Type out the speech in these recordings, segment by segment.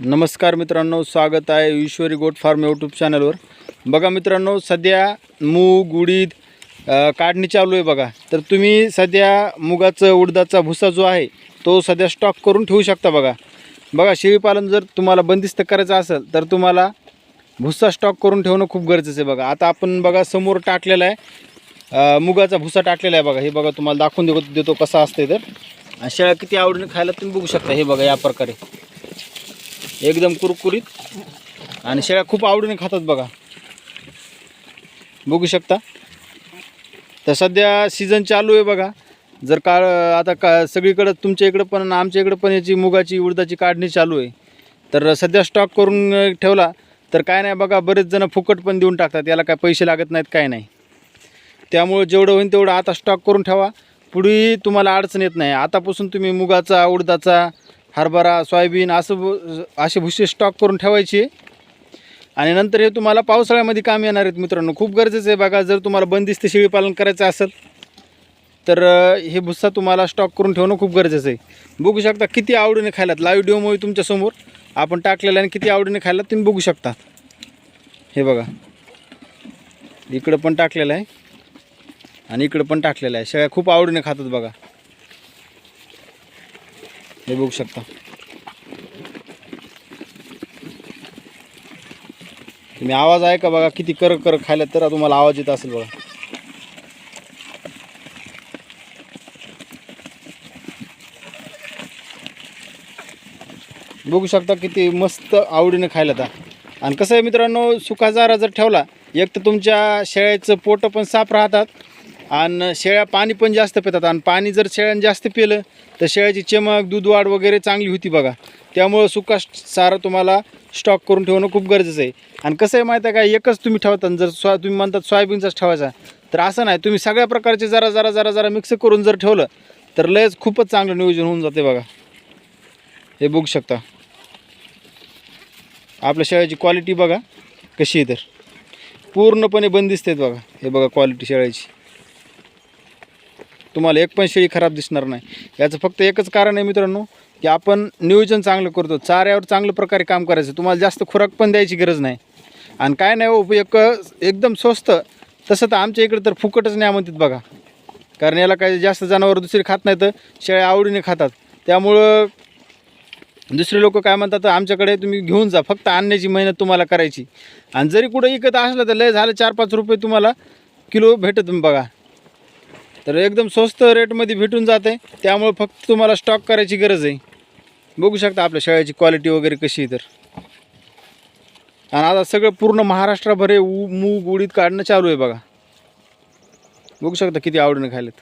नमस्कार मित्रांनो स्वागत आहे ईश्वरी गोट फार्म यूट्यूब चॅनलवर बघा मित्रांनो सध्या मूग उडीद काढणी चालू आहे बघा. तर तुम्ही सध्या मुगाचं उडदाचा भुसा जो आहे तो सध्या स्टॉक करून ठेवू शकता बघा. बघा शेळीपालन जर तुम्हाला बंदिस्त करायचं असेल तर तुम्हाला भुसा स्टॉक करून ठेवणं खूप गरजेचं आहे बघा. आता आपण बघा समोर टाकलेला आहे मुगाचा भुसा टाकलेला आहे बघा. हे बघा तुम्हाला दाखवून देतो देतो कसा असते तर. शेळ्या किती आवडीने खायला तुम्ही बघू शकता हे बघा या प्रकारे. एकदम कुरकुरीत. आणि शेळ्या खूप आवडीने खातात बघा. बघू शकता. तर सध्या सीझन चालू आहे बघा. जर का आता का सगळीकडं तुमच्या इकडं पण आमच्या इकडं पण याची मुगाची उडदाची काढणी चालू आहे. तर सध्या स्टॉक करून ठेवला. तर काय नाही बघा बरेच जण फुकट पण देऊन टाकतात. याला काय पैसे लागत नाहीत काय नाही. त्यामुळे जेवढं होईल तेवढं आता स्टॉक करून ठेवा. पुढे तुम्हाला अडचण येत नाही. आतापासून तुम्ही मुगाचा उडदाचा हरभरा सोयाबीन असं असे भुसे स्टॉक करून ठेवायचे. आणि नंतर हे तुम्हाला पावसाळ्यामध्ये काम येणार आहेत मित्रांनो. खूप गरजेचं आहे बघा जर तुम्हाला बंदिस्त शेळीपालन करायचं असेल तर हे भुस्सा तुम्हाला स्टॉक करून ठेवणं खूप गरजेचं आहे. बघू शकता किती आवडीने खायलात. लाईव्ह डिओमुळे तुमच्यासमोर आपण टाकलेलं आणि किती आवडीने खायला तुम्ही बघू शकता. हे बघा. इकडं पण टाकलेलं आहे. आणि इकडं पण टाकलेलं आहे. शेळ्या खूप आवडीने खातात बघा. हे बघू शकता. तुम्ही आवाज आहे का बघा? किती कर कर खायला तर तुम्हाला आवाज येत असेल बघा. बघू शकता किती मस्त आवडीने खायला तर आणि कसं आहे मित्रांनो सुका जर ठेवला एक तर तुमच्या शेळ्याचं पोटं पण साफ राहतात आणि शेळ्या पाणी पण जास्त पितात. आणि पाणी जर शेळ्यानं जास्त पिलं तर शेळ्याची चमक दूध वाढ वगैरे चांगली होती बघा. त्यामुळं सुका सारा तुम्हाला स्टॉक करून ठेवणं खूप गरजेचं आहे. आणि कसं आहे माहीत आहे का? एकच तुम्ही ठेवता आणि जर सोया तुम्ही म्हणतात सोयाबीनचाच ठेवायचा. तर असं नाही तुम्ही सगळ्या प्रकारचे जरा जरा जरा जरा मिक्स करून जर ठेवलं तर लयच खूपच चांगलं नियोजन होऊन जाते बघा. हे बघू शकता. आपल्या शेळ्याची क्वालिटी बघा कशी आहे तर. पूर्णपणे बंदिस्त आहेत बघा. हे बघा क्वालिटी शेळ्याची. तुम्हाला एक पण शेळी खराब दिसणार नाही. याचं फक्त एकच कारण आहे मित्रांनो की आपण नियोजन चांगलं करतो. चाऱ्यावर चांगल्या प्रकारे काम करायचं. तुम्हाला जास्त खुराक पण द्यायची गरज नाही. आणि काय नाही हो एक एकदम स्वस्त. तसं तर आमच्या इकडे तर फुकटच नाही म्हणतात बघा. कारण याला काही जास्त जनावर दुसरी खात नाही तर शेळ्या आवडीने खातात. त्यामुळं दुसरे लोक काय म्हणतात आमच्याकडे तुम्ही घेऊन जा. फक्त आणण्याची मेहनत तुम्हाला करायची. आणि जरी कुठं इकत असलं तर लय झालं चार पाच रुपये तुम्हाला किलो भेटत बघा. तर एकदम स्वस्त रेटमध्ये भेटून जात. आहे त्यामुळे फक्त तुम्हाला स्टॉक करायची गरज आहे. बघू शकता आपल्या शेळ्याची क्वालिटी वगैरे कशी आहे तर. आणि आता सगळं पूर्ण महाराष्ट्राभर हे ऊ मूग उडीत काढणं चालू आहे बघा. बघू शकता किती आवडीनं खायलेत.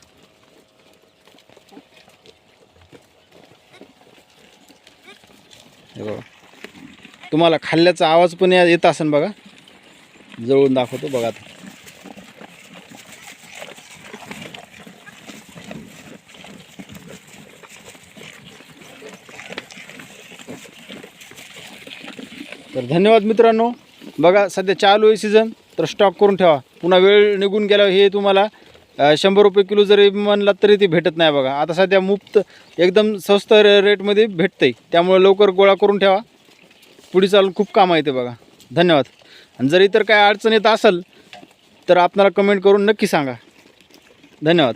बघा. तुम्हाला खाल्ल्याचा आवाज पण या- येत असेल बघा. जवळून दाखवतो बघा आता. तर धन्यवाद मित्रांनो. बघा सध्या चालू आहे सीझन तर स्टॉक करून ठेवा. पुन्हा वेळ निघून गेला हे तुम्हाला शंभर रुपये किलो जरी म्हणला तरी ते भेटत नाही बघा. आता सध्या मुफ्त एकदम स्वस्त रे- रेटमध्ये भेटतंय. त्यामुळे लवकर गोळा करून ठेवा. पुढे चालून खूप काम आहे ते बघा. धन्यवाद. आणि जर इतर काय अडचण येत असेल तर आपणाला कमेंट करून नक्की सांगा. धन्यवाद.